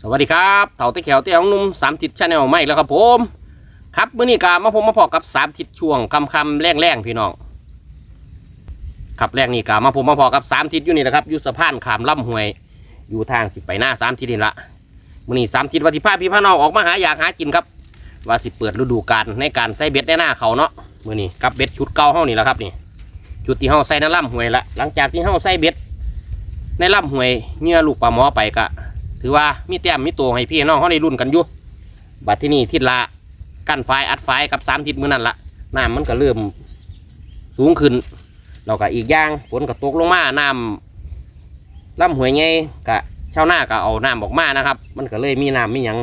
สวัสดีครับเต่าตะเขียวเตี้ยของหนุ่มสามทิศชาแนลไม่แล้วครับผม ครับมื้อนี้กามาผมมาพอกับสามทิศช่วงคำคำแรงแรงพี่น้องครับแรกนี่กามาผมมาพอกับสามทิศอยู่นี่แหละครับอยู่สะพานขามล่ำห้วย อยู่ทางสิไปหน้าสามทิศนี่ละมื้อนี้สามทิศวัติภาพี่พี่น้องออกมาหาอยากหากินครับ ว่าสิเปิดฤดูกาลในการใส่เบ็ดในหน้าเขาเนาะมื้อนี้กับเบ็ดชุดเก่าเฮานี่แหละครับนี่ชุดที่เฮาใส่ในล่ำห้วยละหลังจากที่เฮาใส่เบ็ดในล่ำห้วยเงื่อลูกปลาหมอไปกะ ถือว่ามีแต้มมีตัวให้พี่น้องเขาได้รุ่นกันอยู่บัดที่นี่ทิศละกั้นไฟอัดไฟกับสามทิศมือนั่นละน้ำมันก็เริ่มสูงขึ้นแล้วก็อีกอย่างฝนก็ตกลงมาน้ำลำหวยไงกะชาวนาก็เอาน้ำออกมานะครับ มันก็เลยมีน้ำมีหยัง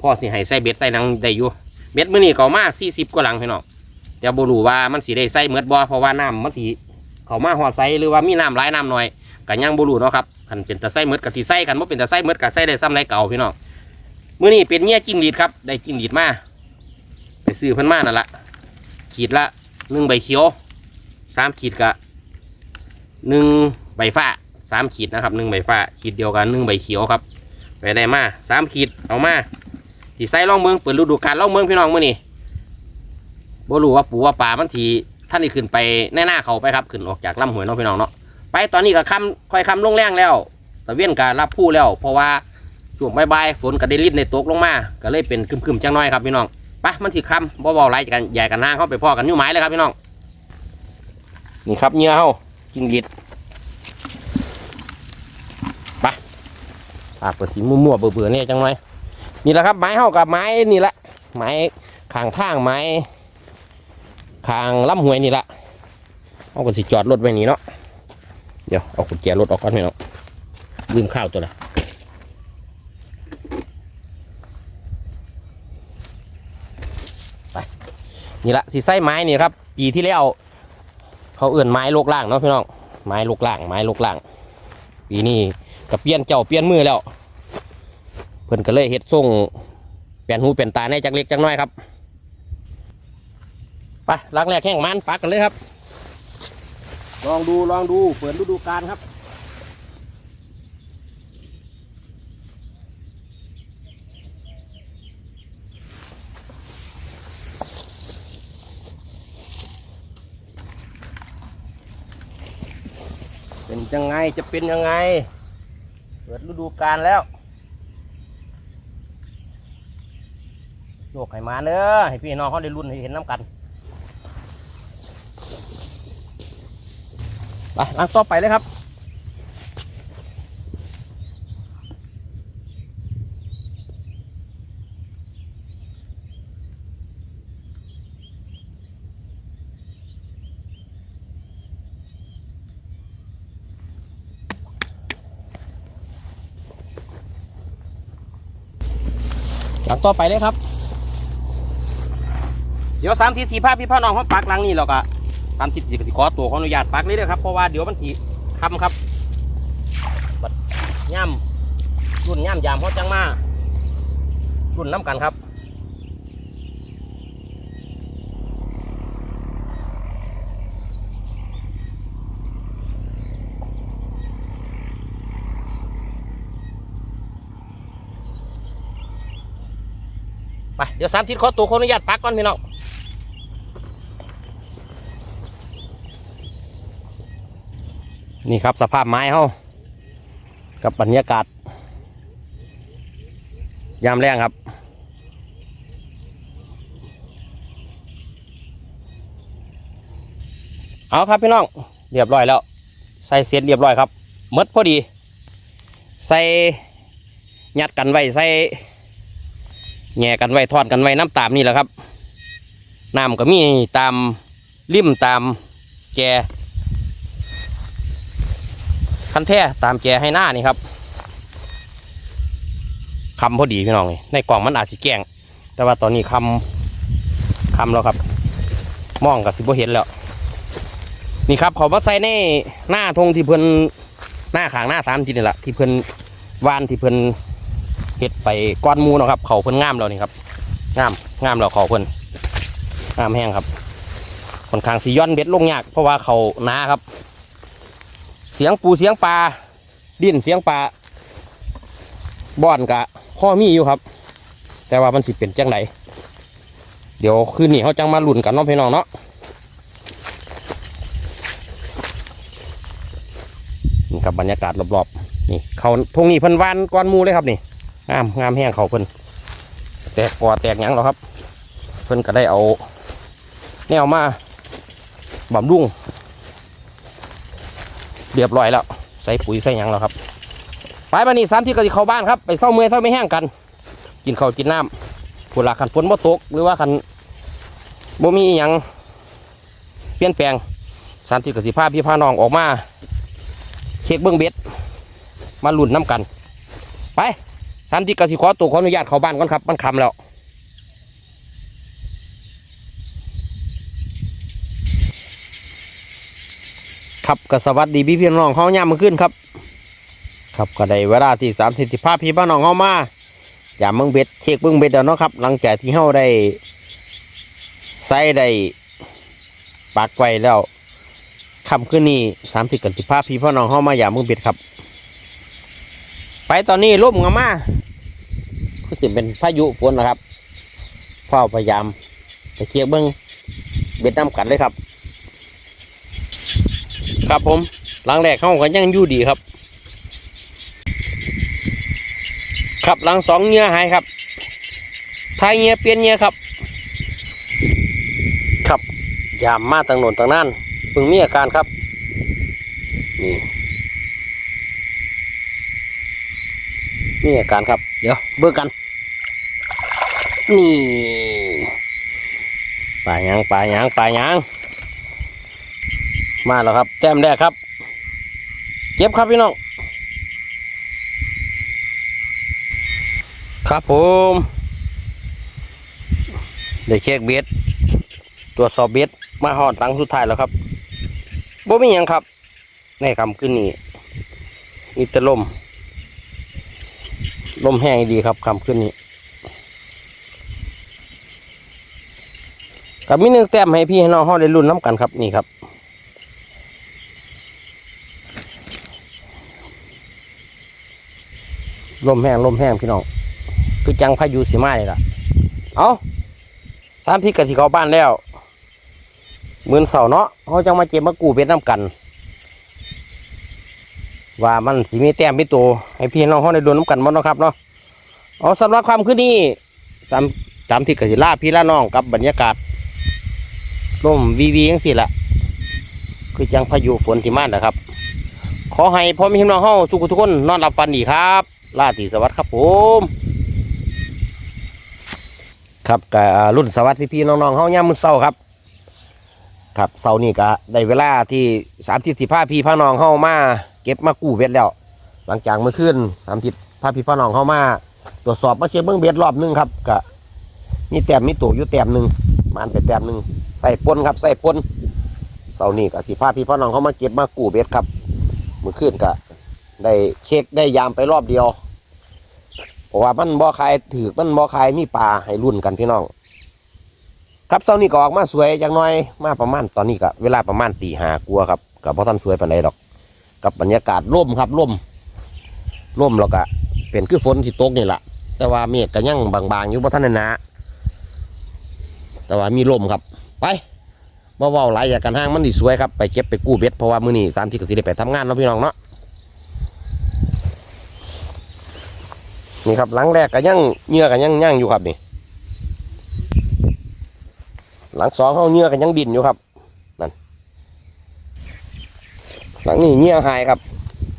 พ่อสิให้ใส่เบ็ดใส่นังได้อยู่เบ็ดมื้อนี้ก็เอมาสี่สิบกว่าหลังพี่น้องแต่บ่รู้ว่ามันสิได้ใส่เมือดบ่เพราะว่าน้ำมันสิเขามาหอดใส่หรือว่ามีน้ำหลายน้ำหน้อย กันยังบ่รู้เนาะครับคันเป็นตะไส้เมดกับสีไส้กันบ่เป็นตะไส้เมดกับไส้ได้ซ้ำไรเก่าพี่น้องมื้อนี้เป็นเงี้ยจิ้งหรีดครับได้จิ้งหรีดมาไปซื้อเพิ่นมานั่นละขีดละหนึ่งใบเขียวสามขีดกะหนึ่งใบฟ้าสามขีดนะครับหนึ่งใบฟ้าขีดเดียวกันหนึ่งใบเขียวครับไปได้มาสามขีดเอามาสีไส้ล่องเมืองเปิดฤดูกาลล่องเมืองพี่น้องมื้อนี้บ่รู้ว่าปูว่าปลามันสีท่านนี่ขึ้นไปแน่หน้าเขาไปครับขึ้นออกจากลำห้วยเน้องพี่น้องเนาะ ไปตอนนี้ก็คำค่อยคำลงแรงแล้วตะเวียนก็รับผู้แล้ว เพราะว่าช่วงบ่ายๆฝนก็ได้ริดในตกลงมาก็เลยเป็นคึมๆจังน้อยครับพี่น้องไปมันสิคำบ่เบาไรกันใหญ่กันห้างเข้าไปพ่อกันอยู่ไม้เลยครับพี่น้องนี่ครับเหงื่อเฮากินลิดไปปากเปิดสีมั่วๆเบื่อๆเนี่ยจังน้อยนี่แหละครับไม้เฮากับไม้นี่แหละไม้ขางทางไม้ขางลำห้วยนี่แหละเอาก็สิจอดรถไว้นี่เนาะ เดี๋ยวเอากุญแจรถออกก่อนพี่น้องลืมข้าวตัวละไปนี่ละสีไส้ไม้นี่ครับปีที่แล้วเขาเอื่นไม้โลกล่างเนาะพี่น้องไม้โลกล่างไม้โลกล่างปีนี้ก็เปลี่ยนเจ้าเปลี่ยนมือแล้ว เพิ่นก็เลยเฮ็ดส่งเปลี่ยนหูเปลี่ยนตาในจักเล็กจักน้อยครับไปลักแรกแข่งมันปักกันเลยครับ ลองดูลองดูเปิดฤดูกาลครับเป็นยังไงจะเป็นยังไง เปิดฤดูกาลแล้วโยกไข่มาเด้อให้พี่น้องเขาได้รุ่นให้เห็นน้ำกัน ไปล้างต่อไปเลยครับ หลังต่อไปเลยครับ เดี๋ยวสามทีสี่ภาพพี่พ่อน้องเขาปักหลังนี่แล้วก็ ตามสิบสี่กสิขอตัวขออนุญาตปักเลยนะครับเพราะว่าเดี๋ยวมันสีคำครับบัดย่ำรุ่นย่ำยามเขาจังมารุ่นน้ำกันครับไปเดี๋ยวสามทิศขอตัวขออนุญาตปักก่อนพี่น้อง นี่ครับสภาพไม้เขากับบรรยากาศ ยามแรงครับ เอาครับพี่น้องเรียบร้อยแล้ว ใส่เสร็จเรียบร้อยครับมดพอดี ใส่ยัดกันไว้ใส่แง่กันไว้ทอดกันไว้น้ำตามนี่แหละครับน้ำก็มีตามริมตามแก คันแท้ตามแจให้หน้านี่ครับคำพอดีพี่น้องนี่ในกล่องมันอาจจะแกล้งแต่ว่าตอนนี้คำคำแล้วครับมองกับสิบเห็นแล้ว นี่ครับเขามาใส่ในหน้าทงที่เพิ่นหน้าขางหน้าสามจีนี่แหละที่เพิ่นวานที่เพิ่นเห็ดไปก้อนมูนะครับ เขาเพิ่นงามแล้วนี่ครับงามงามแล้วเขาเพิ่นงามแห้งครับค่อนข้างสีย้อนเบ็ดลงยากเพราะว่าเขาหนาครับ เสียงปูเสียงปลาดิ้นเสียงปลาบ่อนกะพ่อมีอยู่ครับ แต่ว่ามันสิเป็นจังไดเดี๋ยวคืนนี้เขาจังมาลุ้นกันเนาะพี่น้องเนาะนี่ครับบรรยากาศรอบๆนี่เขาทงนี้เพิ่นวานก้อนมูเลยครับนี่งามงามแห้งเขาเพิ่นแตกกอแตกหยังหรอครับ เพิ่นก็ได้เอาแนวมาบำรุง เรียบร้อยแล้ว ใส่ปุ๋ยใส่ยังแล้วครับ ไปบันนี้สามที่ก็จะเข้าบ้านครับไปเศร้าเมื่อยเศร้าไม่แห้งกัน กินข้าวกินน้ำผู้หลักขันฝนบ่ตกหรือว่าขันบ่มียังเปลี่ยนแปลงสามที่ก็สิพาพี่พาน้องออกมาเช็คเบื้องเบ็ดมาลุ่นน้ำกัน ไปสามที่ก็สิขอตัวขออนุญาตเข้าบ้านก่อนครับมันคำแล้ว ครับก็สวัสดีพี่พี่น้องเขาย่ามมือขึ้นครับ ครับก็ได้เวลาที่สามสิบภาพพี่พี่น้องเขามาอย่าเมืองเบ็ดเช็คเบื้องเบ็ดแล้วเนาะครับ หลังจากที่เขาได้ใส่ได้ปากไว้แล้วคำขึ้นนี่สามสิบกันสิภาพพี่พี่น้องเขามาอย่าเมืองเบ็ดครับ ไปตอนนี้ร่มกันมาก็สิเป็นพายุฝนนะครับเฝ้าพยายามไปเช็คเบื้องเบ็ดน้ำกันเลยครับ ครับผมหลังแรกเขาก็ยังอยู่ดีครับ ครับหลังสองเงี้ยหายครับทายเงี้ยเปลี่ยนเงี้ยครับ ครับยามมาต่างโหนนต่างนั่นเพิ่งมีอาการครับนี่มีอาการครับ เดี๋ยวเบิกกันนี่ปลาหยังปลาหยังปลาหยัง มาแล้วครับ แต้มแรกครับเจ็บครับพี่น้อง ครับผมได้เช็คเบ็ดตรวจสอบเบ็ดมาหอดหลังสุดท้ายแล้วครับบ่มีหยังครับในคำขึ้นนี่มีแต่ลมลมแห้งดีครับคำขึ้นนี้กับมีหนึ่งแต้มให้พี่ให้น้องเขาได้รุ่นน้ำกันครับนี่ครับ ลมแห้งลมแห้งพี่น้องคือจังพายุสีมาเลยล่ะ เอาสามที่กะที่เขาบ้านแล้วหมื่นเสาเนาะเขาจังมาเจ็บมากูเป็ดน้ำกัน ว่ามันสีมีแต้มมีตัวให้พี่น้องเขาได้โดนน้ำกันมั้งนะครับเนาะเอาสำหรับความคืนนี้สามสามที่กะสิล่าพี่ล่าน้องกับบรรยากาศลมวีวียังสิละคือจังพายุฝนที่มานะครับ ขอให้พ่อแม่พี่น้องเฮาทุกทุกคนนอนหลับฝันดีครับ ลาตีสวัสดิ์ครับผมครับกับรุ่นสวัสดิ์พี่ๆน้องๆเฮาย่ามือเช้าครับ ครับเช้านี้ก็ได้เวลาที่สามสิบสิบห้าพี่พาน้องเฮามาเก็บมากู้เบ็ดแล้ว หลังจากเมื่อคืนสามสิบพาพี่พาน้องเฮามาตรวจสอบมาเช็คเบื้องเบ็ดรอบหนึงครับก็มีแต้มมีตัวอยู่แต้มหนึ่งมันไปแต้มหนึ่งใส่ปนครับใส่ปนเช้านี้ก็สิพาพี่พาน้องเขามาเก็บมากู้เบ็ดครับเมื่อคืนก็ ได้เช็คได้ยามไปรอบเดียวเพราะว่ามันบ่อคายถือมันบ่อคายมีปลาให้รุ่นกันพี่น้อง ครับเช้านี้ก็ออกมาสวยจังน้อยมาประมาณตอนนี้ก็เวลาประมาณตีหากลัวครับกับพ่ท่านสวยปานใดดอก กับบรรยากาศร่มครับร่มร่มแล้วก็เป็นคือฝนที่ตกนี่แหละแต่ว่าเมฆก็ยังบางๆอยู่พ่ท่านนาแต่ว่ามีร่มครับ ไปบ่เว้าหลายอยากกันห้างมันดีสวยครับไปเก็บไปกู้เบ็ดเพราะว่ามื้อนี้สามที่ก็สิได้ไปทำงานเนาะพี่น้องเนาะ นี่ครับหลังแรกก็ยังเหงื่อก็ยังย่างอยู่ครับนี่ หลังสองเขาเหงื่อก็ยังบินอยู่ครับนั่นหลังนี้เหงื่อหายครับ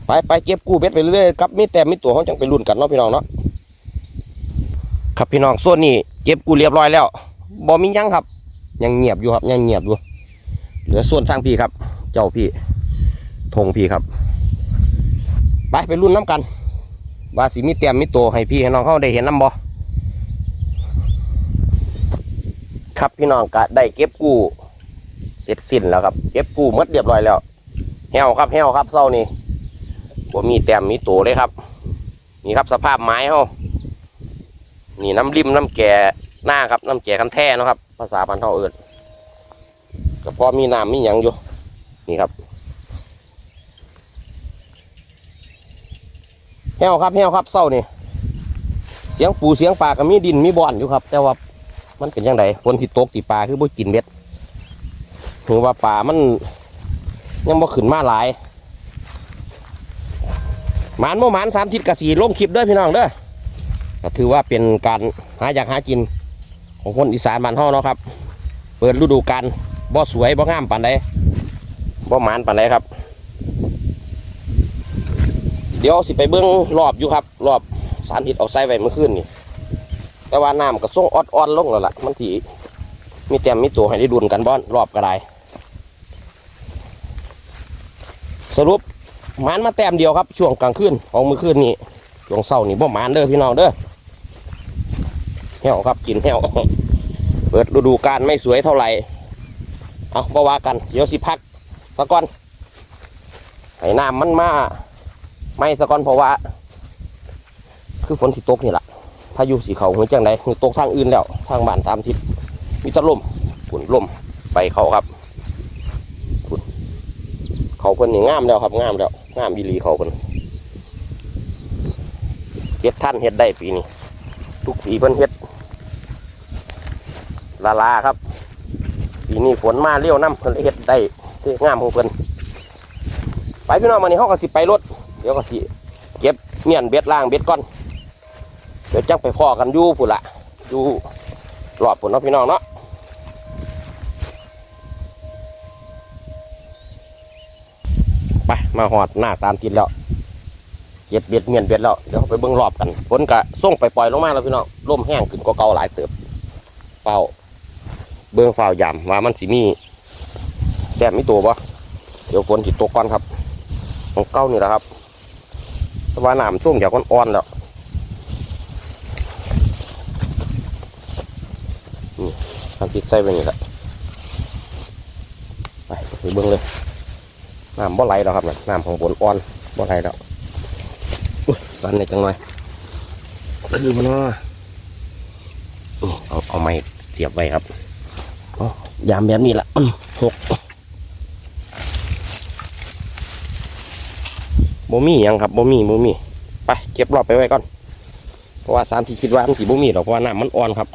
ไปไปเก็บกู้เบ็ดไปเรื่อยๆครับมีแต่มีตัวเขาจังไปรุ่นกันเนาะพี่น้องเนาะครับพี่น้องส่วนนี้เก็บกู้เรียบร้อยแล้วบ่มียังครับ ยังเงียบอยู่ครับยังเงียบอยู่เหลือส่วนสร้างพี่ครับ เจ้าพี่ธงพี่ครับ ไปไปรุ่นน้ำกัน ว่าสิมีเตรียมมีตัวให้พี่ให้น้องเขาได้เห็นน้ำบ่ครับพี่น้องก็ได้เก็บกู้เสร็จสิ้นแล้วครับ เก็บกู้หมดเรียบร้อยแล้วแหวครับแหวครับเศร้านี่ผมมีเตรียมมีตัวเลยครับ นี่ครับสภาพไม้เขานี่น้ำริมน้ำแก่หน้าครับน้ำแก่คันแท้เนะครับ ภาษาพันธุ์เท่าเอิญก็พอมีน้ำมีหยังอยู่ นี่ครับ แห้วครับแห้วครับเศร้านี่เสียงปูเสียงปลาก็มีดินมีบ่อนอยู่ครับ แต่ว่ามันเป็นยังไงฝนที่ตกที่ปลาคือบ่กินเบ็ดถือว่าปลามันยังบ่ขึ้นมาหลายหมานโมหมานสามทิศกะสีลงคลิปเด้อพี่น้องเด้อก็ถือว่าเป็นการหาอยากหากินของคนอีสานบ้านเฮาเนาะครับ เปิดฤดูกาลบ่สวยบ่งามปานใดบ่หมานปานใดครับ เดี๋ยวสิไปเบิ้องรอบอยู่ครับ รอบสารหิดเอาใส่ไว้เมื่อคืนนี่แต่ว่าน้ำก็ส่งออดอ่อนๆลงแล้วล่ะ มันถีมีแต้มมีตัวให้ได้ดุนกันบ้อนรอบก็ได้สรุปมานมาแต้มเดียวครับ ช่วงกลางคืนของเมื่อคืนนี้ช่วงเศร้านี่บ่มานเด้อพี่น้องเด้อเหี่ยวครับกินเหี่ยวเปิดฤดูกาลไม่สวยเท่าไหร่เอาบ่ว่ากันเดี๋ยวสิพักสักก่อนให้น้ำมันมา ไม่สักก่อนเพราะว่า คือฝนที่ตกนี่แหละพายุสีเขาหัวจังใดคือตกทางอื่นแล้ว ทางบ้านสามทิศมีตะลมฝนลมไปเขาครับฝนเขาเพิ่นนี่งามแล้วครับงามแล้วงามบีรีเขาเพิ่นเฮ็ดท่านเฮ็ดได้ปีนี้ทุกปีเพิ่นเฮ็ดลาลาครับปีนี้ฝนมาเลี้ยวน้ำเพิ่นเฮ็ดได้ที่งามของเพิ่นไปพี่น้องมานี่เฮาก็สิไปรถ ดี๋ยวก็สิเก็บเมียนเบ็ดล่างเบ็ดก่อนเดี๋ยวจังไปพ่อกันอยู่พุ่นละอยู่รอบพุ่นเนาะพี่น้องเนาะไปมาหอดหน้าสามทิศแล้วเก็บเบ็ดเมียนเบ็ดแล้วเดี๋ยวไปเบิ่งรอบกันฝนก็ส่งไปปล่อยลงมาแล้วพี่น้องร่มแห้งขึ้นกว่าเก่าหลายเติบเฝ้าเบื้องฝ่าวยำว่ามันสิมีแดดมีตัวปะเดี๋ยวฝนติดตกก่อนครับของเก้านี่แหละครับ ว่าน้ำช่วงจากอ่อนๆแล้วนี่ทำติดใส่ไปนี่แหละไปไปเบื้องเลยน้ำบ่ไหลแล้วครับน่ะน้ำของบนอ่อนบ่ไหลแล้วอุ้ยรันในจังหน่อยคือมันว่านี่เอาเอาไม้เสียบไว้ครับยามแบบนี้ละ มันหกโมมี่ยังครับโมมี่โมมี่ไปเก็บรอบไปไว้ก่อนเพราะว่าสามที่คิดว่ามันสีโมมี่หรอกเพราะว่าน้ำมันอ่อนครับ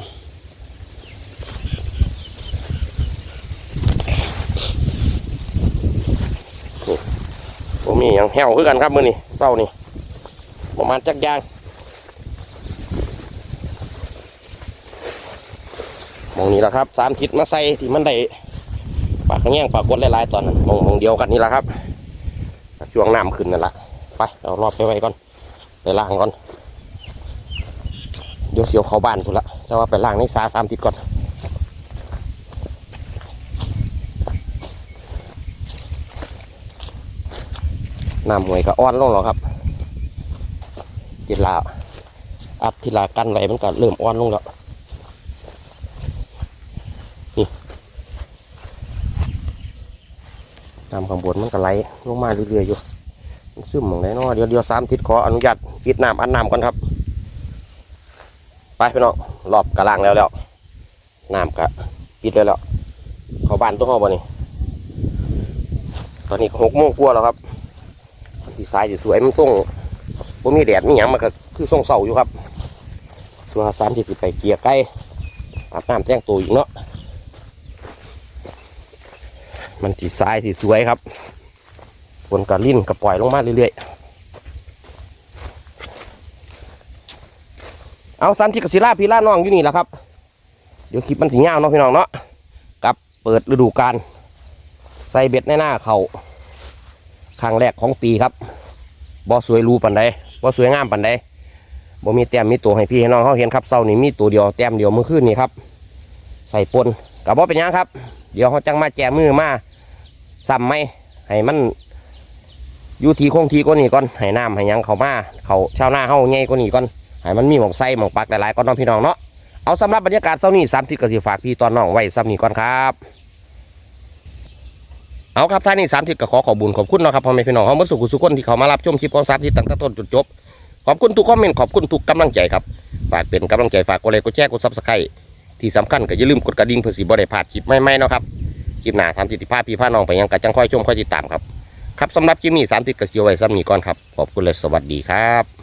โมมี่ยังแห้วคือกันครับมือนี่เศร้านี่ประมาณจักยางมองนี้แหละครับสามทิศมาใส่ที่มันได้ปากแง่งปากกดหลายๆตอนนั้นมองมองเดียวกันนี่แหละครับช่วงน้ำขึ้นนั่นแหละ ไปเอารอบไปไว้ก่อน ไปล้างก่อนเดี๋ยวเสียวเขาบ้านสุดละจะว่าไปล้างในสาสามทิศก่อนน้ำหวยก็อ่อนลงแล้วครับทีลาอัดทีลากันไว้มันก็เริ่มอ่อนลงแล้วนี่นำข้างบนมันก็ไหลลงมาเรื่อยๆอยู่ ซึมหมองไหนเนาะเดี๋ยวเดี๋ยวสามทิศขออนุญาตปิดน้ำอัดน้ำก่อนครับ ไปพี่น้องรอบกระล่างแล้วแล้วน้ำกะปิดแล้วแล้วเขาบ้านตัวเขาบ่นี่ตอนนี้หกโมงกว่าแล้วครับที่สายที่สวยมันส่งผมมีแดดมีหยังมันก็คือส่งเสาอยู่ครับตัวสามทิศสิไปเกียร์ใกล้อาบน้ำแจ้งตัวอีกเนาะมันสีทรายสีสวยครับ นกระลิ่นกระปล่อยลงมาเรื่อยๆ เอาสันที่กศิลาพีล่าน้องอยู่นี่แหละครับ เดี๋ยวคลิปมันสีเงาเนาะพี่น้องเนาะกับเปิดฤดูกาลใส่เบ็ดในหน้าเขาครั้งแรกของปีครับบ่สวยรูปันใดบ่สวยงามปันใดบ่มีแต้มมีตัวให้พี่ให้น้องเขาเห็นครับเสานี่มีตัวเดียวแต้มเดียวเมื่อคืนนี่ครับ ใส่ปนกับบ่เป็นยังครับ เดี๋ยวเขาจังมาแจมือมาซ้ำไหมให้มัน อยู่ทีคงทีก็นี่ก่อนให้น้ำให้ยังเขามาเขาชาวนาเขาไงก็นี่ก่อนให้มันมีหมองไส้หมองปักหลายๆก้อนน้องพี่น้องเนาะเอาสำหรับบรรยากาศเช้านี้สามทิศกสิฝากพี่ตอนน้องไว้ซ้ำนี้ก่อนครับเอาครับท่านนี้สามทิศก็ขอขอบุญขอบคุณเนาะครับพ่อแม่พี่น้องเขาเมื่อสุขสุขคนที่เขามารับชมคลิปของสามทิศตั้งแต่ต้นจนจบ ขอบคุณทุกคอมเมนต์ขอบคุณทุกกำลังใจครับ ฝากเป็นกำลังใจฝากกดไลค์กดแชร์กดซับสไครต์ที่สำคัญก็อย่าลืมกดกระดิ่งเพื่อสิบ่ได้พลาดคลิปใหม่ๆเนาะครับคลิปหน้าทำติดภาพพี่พาน้องไปยังกะจังค่อยชมค่อยติดตามครับ ครับสำหรับคลิปนี้สามติดกระเชียวไว้ซ้ำนี้ก่อนครับ ขอบคุณเลยสวัสดีครับ